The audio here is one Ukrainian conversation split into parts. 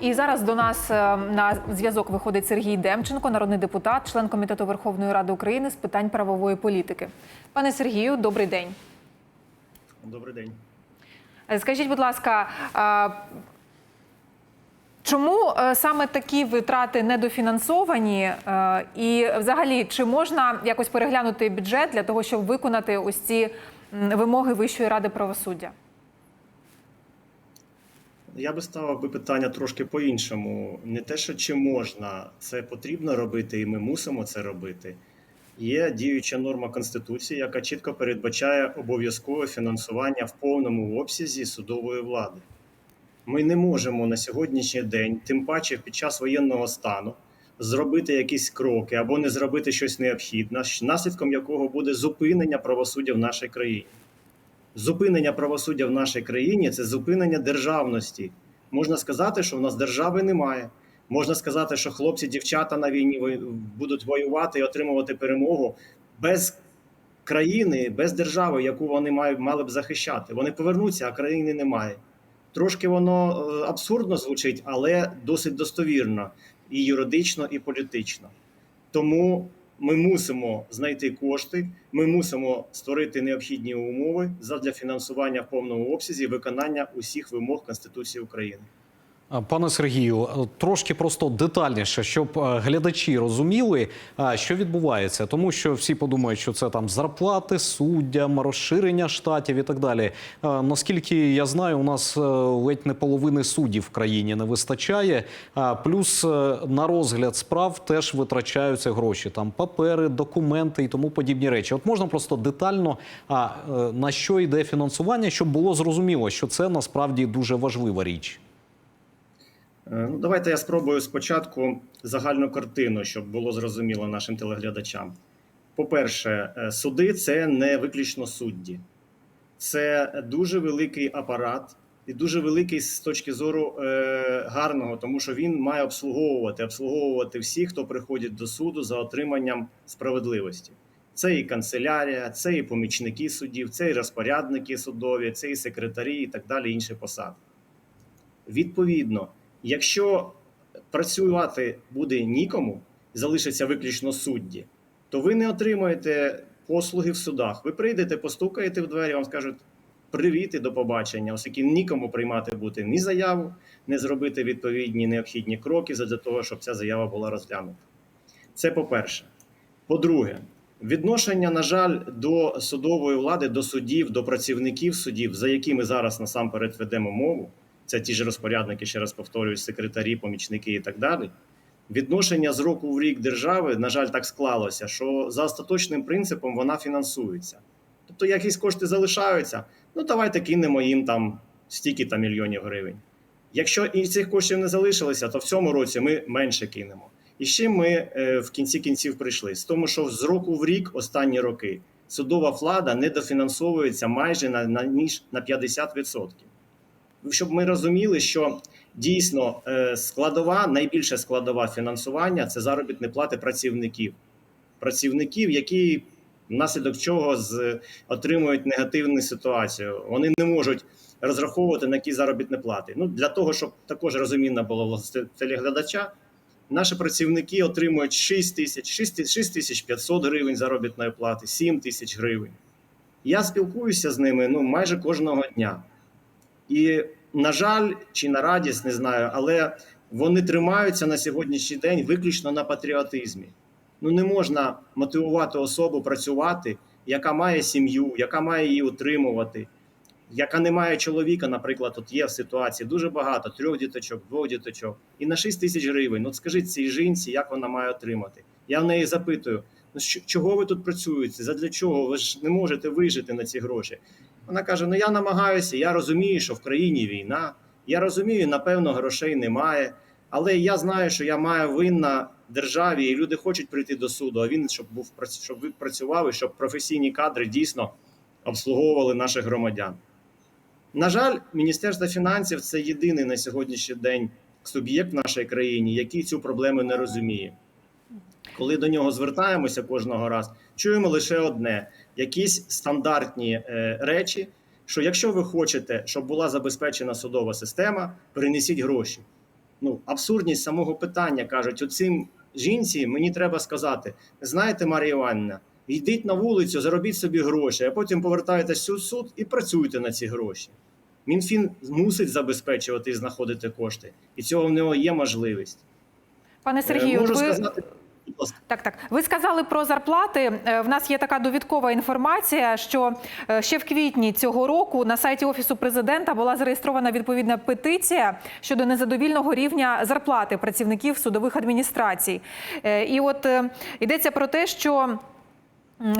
І зараз до нас е, на зв'язок виходить Сергій Демченко, народний депутат, член комітету Верховної Ради України з питань правової політики. Пане Сергію, добрий день. Добрий день. Е, Скажіть, будь ласка, чому е, саме такі витрати недофінансовані? І взагалі, чи можна якось переглянути бюджет для того, щоб виконати ось ці вимоги Вищої ради правосуддя? Я би ставив би питання трошки по-іншому. Не те, що чи можна, це потрібно робити, і ми мусимо це робити. Є діюча норма Конституції, яка чітко передбачає обов'язкове фінансування в повному обсязі судової влади. Ми не можемо на сьогоднішній день, тим паче під час воєнного стану, зробити якісь кроки або не зробити щось необхідне, наслідком якого буде зупинення правосуддя в нашій країні. Зупинення правосуддя в нашій країні це зупинення державності. Можна сказати, що в нас держави немає. Можна сказати, що хлопці, дівчата на війні будуть воювати і отримувати перемогу без країни, без держави, яку вони мали б захищати. Вони повернуться, а країни немає. Трошки воно е, абсурдно звучить, але досить достовірно і юридично, і політично. Тому ми мусимо знайти кошти, ми мусимо створити необхідні умови задля фінансування в повному обсязі виконання усіх вимог Конституції України. Пане Сергію, е, трошки просто детальніше, щоб е, глядачі розуміли, що відбувається, тому що всі подумають, що це там зарплати суддям, розширення штатів і так далі. Наскільки я знаю, у нас е, ледь не половини суддів в країні не вистачає. Плюс е, на розгляд справ теж витрачаються гроші, там папери, документи і тому подібні речі. От можна просто детально е, на що йде фінансування, щоб було зрозуміло, що це насправді дуже важлива річ. Е, Ну, давайте я спробую спочатку загальну картину, щоб було зрозуміло нашим телеглядачам. По-перше, е, суди це не виключно судді, це дуже великий апарат і дуже великий з точки зору е, гарного, тому що він має обслуговувати, обслуговувати всіх, хто приходить до суду за отриманням справедливості. Це і канцелярія, це і помічники суддів, це і розпорядники судові, це і секретарі, і так далі, інші посади. Відповідно, якщо працювати буде нікому, залишаться виключно судді, то ви не отримаєте послуги в судах. Ви прийдете, постукаєте в двері, вам скажуть привіт і до побачення, оскільки нікому приймати бути ні заяву, не зробити відповідні необхідні кроки для того, щоб ця заява була розглянута. Це по-перше. По-друге, відношення, на жаль, до судової влади, до суддів, до працівників судів, за якими зараз насамперед ведемо мову, це ті ж розпорядники, ще раз повторюю, секретарі, помічники і так далі. Відношення з року в рік держави, на жаль, так склалося, що за остаточним принципом вона фінансується. Тобто, якісь кошти залишаються, ну давайте кинемо їм там стільки там мільйонів гривень. Якщо і цих коштів не залишилося, то в цьому році ми менше кинемо. І чим ми е, в кінці кінців прийшли? З тому, що з року в рік, останні роки, судова влада недофінансовується майже на, на ніж на 50%. Щоб ми розуміли, що дійсно е, складова, найбільша складова фінансування це заробітні плати працівників, працівників, які внаслідок чого з, отримують негативну ситуацію. Вони не можуть розраховувати на які заробітні плати. Ну для того, щоб також розумінно було телеглядача, наші працівники отримують 6 тисяч 6 тисяч 500 гривень заробітної плати, 7 тисяч гривень. Я спілкуюся з ними ну майже кожного дня. І, на жаль, чи на радість, не знаю, але вони тримаються на сьогоднішній день виключно на патріотизмі. Ну не можна мотивувати особу працювати, яка має сім'ю, яка має її утримувати, яка не має чоловіка, наприклад, от є в ситуації дуже багато трьох діточок, двох діточок, і на 6 тисяч гривень. Ну, скажіть цій жінці, як вона має отримати? Я в неї запитую: чого ви тут працюєте? Задля чого? Ви ж не можете вижити на ці гроші. Вона каже: Ну я намагаюся, я розумію, що в країні війна. Я розумію, напевно, грошей немає. Але я знаю, що я маю винна державі, і люди хочуть прийти до суду. А він щоб був щоб працював і щоб професійні кадри дійсно обслуговували наших громадян. На жаль, Міністерство фінансів це єдиний на сьогоднішній день суб'єкт в нашій країні, який цю проблему не розуміє. Коли до нього звертаємося кожного разу, чуємо лише одне: якісь стандартні е, речі, що якщо ви хочете, щоб була забезпечена судова система, принесіть гроші. ну, абсурдність самого питання кажуть: оцим жінці мені треба сказати: знаєте, Марія Іванівна, йдіть на вулицю, заробіть собі гроші, а потім повертаєтесь в суд і працюйте на ці гроші. Мінфін мусить забезпечувати і знаходити кошти, і цього в нього є можливість. Пане Е, Сергію, Можу ви сказати. Так, так. Ви сказали про зарплати. Е, В нас є така довідкова інформація, що е, ще в квітні цього року на сайті офісу президента була зареєстрована відповідна петиція щодо незадовільного рівня зарплати працівників судових адміністрацій. Е, І от йдеться про те, що.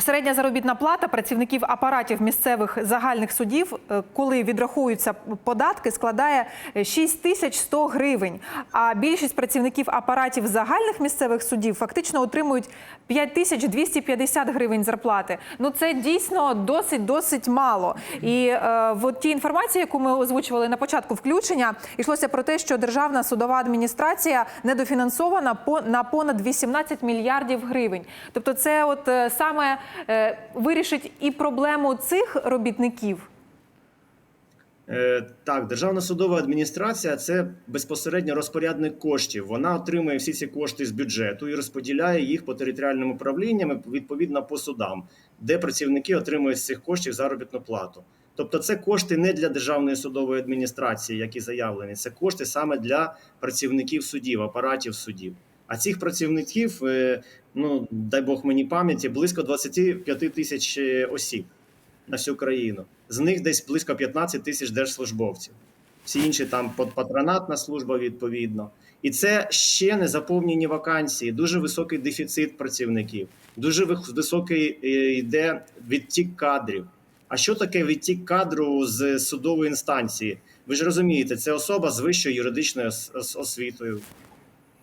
Середня заробітна плата працівників апаратів місцевих загальних судів, е, коли відрахуються податки, складає е, 6100 гривень. А більшість працівників апаратів загальних місцевих судів фактично отримують 5250 гривень зарплати. Ну це дійсно досить досить мало. І е, в тій інформації, яку ми озвучували на початку включення, йшлося про те, що державна судова адміністрація недофінансована на понад 18 мільярдів гривень. Тобто, це от е, е, вирішить і проблему цих робітників. Е, Так, Державна судова адміністрація це безпосередньо розпорядник коштів. Вона отримує всі ці кошти з бюджету і розподіляє їх по територіальним управлінням відповідно по судам, де працівники отримують з цих коштів заробітну плату. Тобто, це кошти не для державної судової адміністрації, які заявлені, це кошти саме для працівників судів, апаратів судів. А цих працівників, е, ну дай Бог мені пам'яті, близько 25 тисяч е, осіб на всю країну. З них десь близько 15 тисяч держслужбовців. Всі інші там патронатна служба відповідно. І це ще не заповнені вакансії, дуже високий дефіцит працівників, дуже високий е, йде відтік кадрів. А що таке відтік кадру з судової інстанції? Ви ж розумієте, це особа з вищою юридичною ос- ос- освітою.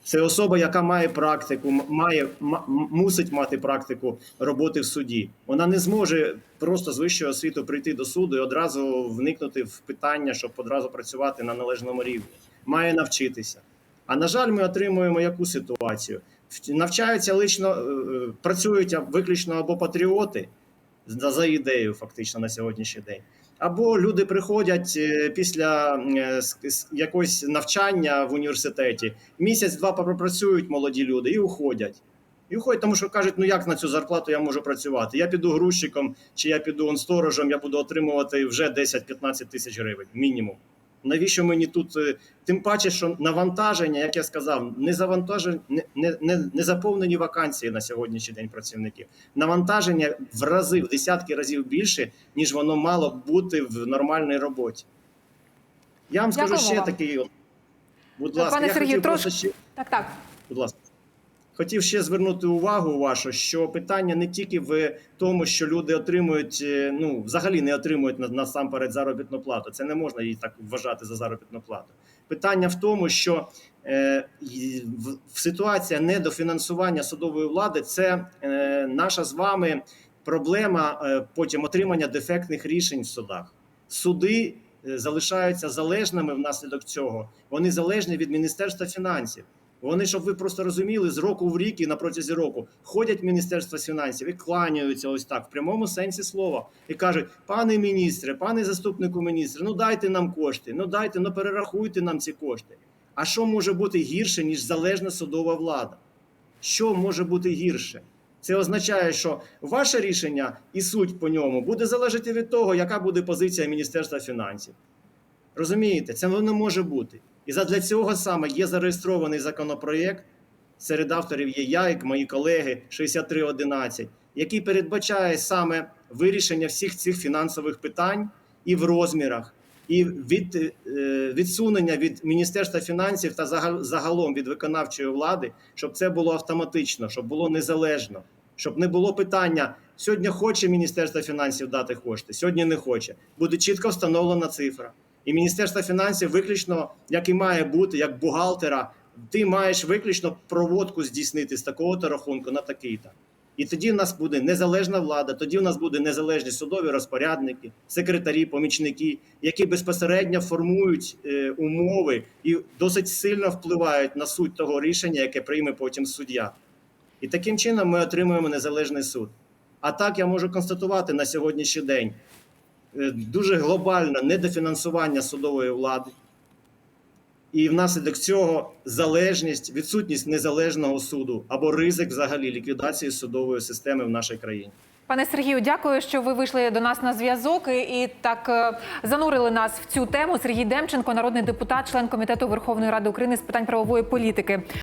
Це особа, яка має практику, має мусить мати практику роботи в суді. Вона не зможе просто з вищої освіти прийти до суду і одразу вникнути в питання, щоб одразу працювати на належному рівні. Має навчитися. А на жаль, ми отримуємо яку ситуацію? Навчаються лично, е, е, працюють виключно або патріоти за ідеєю, фактично на сьогоднішній день. Або люди приходять е, після е, якогось навчання в університеті, місяць-два попрацюють молоді люди і уходять. І уходять, тому що кажуть, ну як на цю зарплату я можу працювати? Я піду грузчиком чи я піду он сторожем, я буду отримувати вже 10-15 тисяч гривень, мінімум. Навіщо мені тут? е, Тим паче, що навантаження, як я сказав, не завантажені, не, не, не, не заповнені вакансії на сьогоднішній день працівників. Навантаження в рази, в десятки разів більше, ніж воно мало б бути в нормальній роботі. Я вам скажу Дякую ще вам. такий. Будь Будь Пане ласка, я Сергію, хотів трошки- просто ще. Так, так. Будь ласка. Хотів ще звернути увагу вашу, що питання не тільки в тому, що люди отримують, е, ну взагалі не отримують на- насамперед заробітну плату. Це не можна її так вважати за заробітну плату. Питання в тому, що е, ситуація недофінансування судової влади це е, наша з вами проблема е, потім отримання дефектних рішень в судах. Суди е, залишаються залежними внаслідок цього. Вони залежні від Міністерства фінансів. Вони, щоб ви просто розуміли, з року в рік і на протязі року ходять в Міністерство фінансів і кланяються ось так, в прямому сенсі слова, і кажуть: пане міністре, пане заступнику міністра, ну дайте нам кошти, ну дайте, ну перерахуйте нам ці кошти. А що може бути гірше, ніж залежна судова влада? Що може бути гірше? Це означає, що ваше рішення і суть по ньому буде залежати від того, яка буде позиція Міністерства фінансів. Розумієте, це не може бути. І задля цього саме є зареєстрований законопроєкт. Серед авторів є я, і мої колеги 6311, який передбачає саме вирішення всіх цих фінансових питань і в розмірах, і від е, відсунення від Міністерства фінансів та загалом від виконавчої влади, щоб це було автоматично, щоб було незалежно, щоб не було питання. Сьогодні хоче Міністерство фінансів дати кошти, сьогодні не хоче. Буде чітко встановлена цифра. І Міністерство фінансів виключно, як і має бути, як бухгалтера, ти маєш виключно проводку здійснити з такого-то рахунку на такий-то. І тоді в нас буде незалежна влада, тоді в нас буде незалежні судові розпорядники, секретарі, помічники, які безпосередньо формують е, умови і досить сильно впливають на суть того рішення, яке прийме потім суддя. І таким чином ми отримуємо незалежний суд. А так я можу констатувати на сьогоднішній день дуже глобальне недофінансування судової влади. і внаслідок цього залежність, відсутність незалежного суду або ризик взагалі ліквідації судової системи в нашій країні. Пане Сергію, дякую, що ви вийшли до нас на зв'язок і, і так е, занурили нас в цю тему. Сергій Демченко, народний депутат, член комітету Верховної Ради України з питань правової політики.